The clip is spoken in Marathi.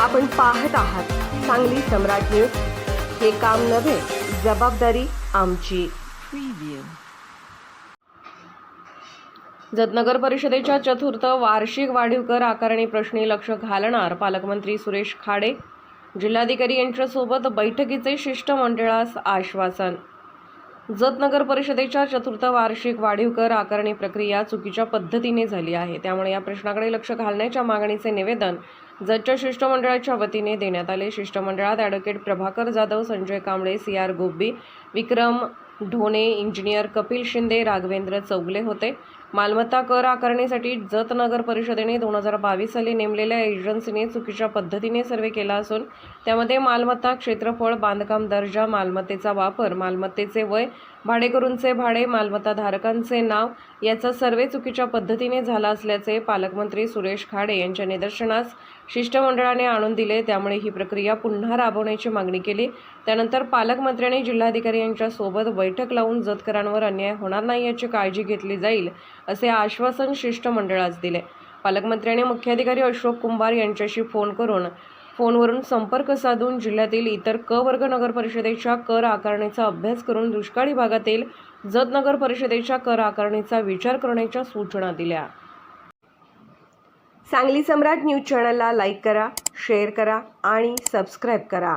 आपण पाहत आहात सांगली सम्राट न्यूज. हे काम नव्हे जबाबदारी आमची. जतनगर परिषदेच्या चतुर्थ वार्षिक वाढीव कर आकारणी प्रश्नी लक्ष घालणार पालकमंत्री सुरेश खाडे. जिल्हाधिकारी यांच्यासोबत बैठकीचे शिष्टमंडळास आश्वासन जतनगर परिषदेच्या चतुर्थ वार्षिक वाढीव कर आकारणी प्रक्रिया चुकीच्या पद्धतीने झाली आहे. त्यामुळे या प्रश्नाकडे लक्ष घालण्याच्या मागणीचे निवेदन जतच्या शिष्टमंडळाच्या वतीने देण्यात आले. शिष्टमंडळात advocate Prabhakar Jadhav Sanjay Kamble C R Gobbi Vikram Dhone engineer Kapil Shinde Raghavendra Chougale होते. मालमत्ता कर आकारणीसाठी जत नगर परिषदेने दोन हजार बावीस साली नेमलेल्या एजन्सीने चुकीच्या पद्धतीने सर्वे केला असून त्यामध्ये मालमत्ता क्षेत्रफळ बांधकाम दर्जा मालमत्तेचा वापर मालमत्तेचे वय भाडेकरूंचे भाडे मालमत्ता धारकांचे नाव याचा सर्वे चुकीच्या पद्धतीने झाला असल्याचे पालकमंत्री सुरेश खाडे यांच्या निदर्शनास शिष्टमंडळाने आणून दिले. त्यामुळे ही प्रक्रिया पुन्हा राबवण्याची मागणी केली. त्यानंतर पालकमंत्र्यांनी जिल्हाधिकारी यांच्या सोबत बैठक लावून जतकरांवर अन्याय होणार नाही याची काळजी घेतली जाईल असे आश्वासन शिष्टमंडळास दिले. पालकमंत्र्यांनी मुख्याधिकारी अशोक कुंभार यांच्याशी फोन करून फोनवरून संपर्क साधून जिल्ह्यातील इतर क वर्ग नगर परिषदेच्या कर आकारणीचा अभ्यास करून दुष्काळी भागातील जत नगर परिषदेच्या कर आकारणीचा विचार करण्याच्या सूचना दिल्या. सांगली सम्राट न्यूज चॅनलला लाईक करा शेअर करा आणि सबस्क्राईब करा.